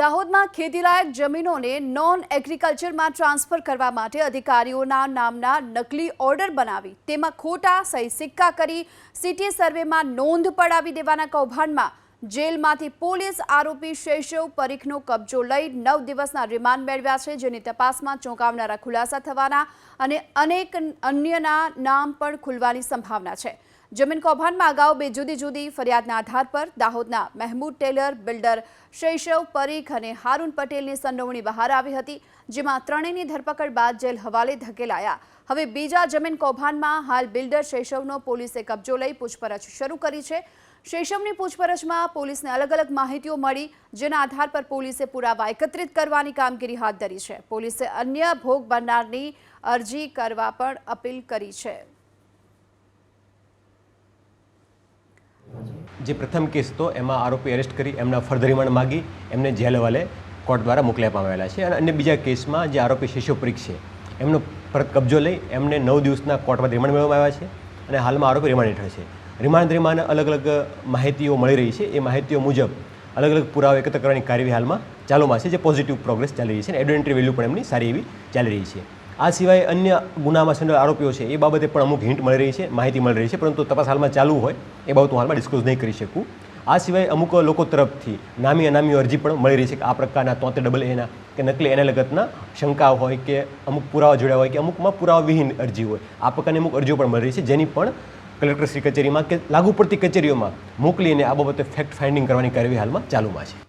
દાહોદમાં ખેતીલાયક જમીનોને non એગ્રીકલ્ચરમાં transfer કરવા માટે અધિકારીઓના નામના નકલી ઓર્ડર બનાવી. તેમાં ખોટા, સહી સિક્કા કરી સિટી સર્વેમાં નોંધ પડાવી દેવાના કૌભાંડમાં જેલમાંથી પોલીસ આરોપી શૈશવ પરીખનો કબજો લઈ નવ દિવસના રિમાન્ડ મેળવ્યા છે, જેની તપાસમાં ચોંકાવનારા ખુલાસા થવાના અને અનેક અન્યના નામ પણ ખુલવાની સંભાવના છે. જમીન કૌભાંડમાં અગાઉ બે જુદી જુદી ફરિયાદના આધાર પર દાહોદના મહેમૂદ ટેલર, બિલ્ડર શૈશવ પરીખ અને હારૂન પટેલની સંડોવણી બહાર આવી હતી, જેમાં ત્રણેયની ધરપકડ બાદ જેલ હવાલે ધકેલાયા. હવે બીજા જમીન કૌભાંડમાં હાલ બિલ્ડર શૈશવનો પોલીસે કબજો લઈ પૂછપરછ શરૂ કરી છે. શૈશવની પૂછપરછમાં પોલીસને અલગ અલગ માહિતીઓ મળી, જેના આધાર પર પોલીસે પુરાવા એકત્રિત કરવાની કામગીરી હાથ ધરી છે. પોલીસે અન્ય ભોગ બનનારની અરજી કરવા પણ અપીલ કરી છે. જે પ્રથમ કેસ હતો, એમાં આરોપી અરેસ્ટ કરી એમના ફર્ધર રિમાન્ડ માગી, એમને જેલ હવાલે કોર્ટ દ્વારા મોકલી આપવામાં આવેલા છે. અને અન્ય બીજા કેસમાં જે આરોપી શિશુ પરીખ છે, એમનો પરત કબજો લઈ એમને નવ દિવસના કોર્ટમાં રિમાન્ડ મેળવવામાં આવ્યા છે અને હાલમાં આરોપી રિમાન્ડ હેઠળ છે. રિમાન્ડ દરમિયાન અલગ અલગ માહિતીઓ મળી રહી છે. એ માહિતીઓ મુજબ અલગ અલગ પુરાવા એકત્ર કરવાની કાર્યવાહી હાલમાં ચાલુમાં છે, જે પોઝિટિવ પ્રોગ્રેસ ચાલી રહી છે અને એડવેન્ટરી વેલ્યુ પણ એમની સારી એવી ચાલી રહી છે. આ સિવાય અન્ય ગુનામાં સંડોવાયેલા આરોપીઓ છે, એ બાબતે પણ અમુક હિન્ટ મળી રહી છે, માહિતી મળી રહી છે, પરંતુ તપાસ હાલમાં ચાલુ હોય એ બાબત હું હાલમાં ડિસ્ક્લોઝ નહીં કરી શકું. આ સિવાય અમુક લોકો તરફથી નામી અનામી અરજી પણ મળી રહી છે કે આ પ્રકારના તોતે ડબલ એના કે નકલી એને લગતના શંકા હોય કે અમુક પુરાવા જોડ્યા હોય કે અમુકમાં પુરાવા વિહીન અરજી હોય. આ પ્રકારની અમુક અરજીઓ પણ મળી રહી છે, જેની પણ કલેક્ટરશ્રી કચેરીમાં કે લાગુ પડતી કચેરીઓમાં મોકલીને આ બાબતે ફેક્ટ ફાઇન્ડિંગ કરવાની કાર્યવાહી હાલમાં ચાલુમાં છે.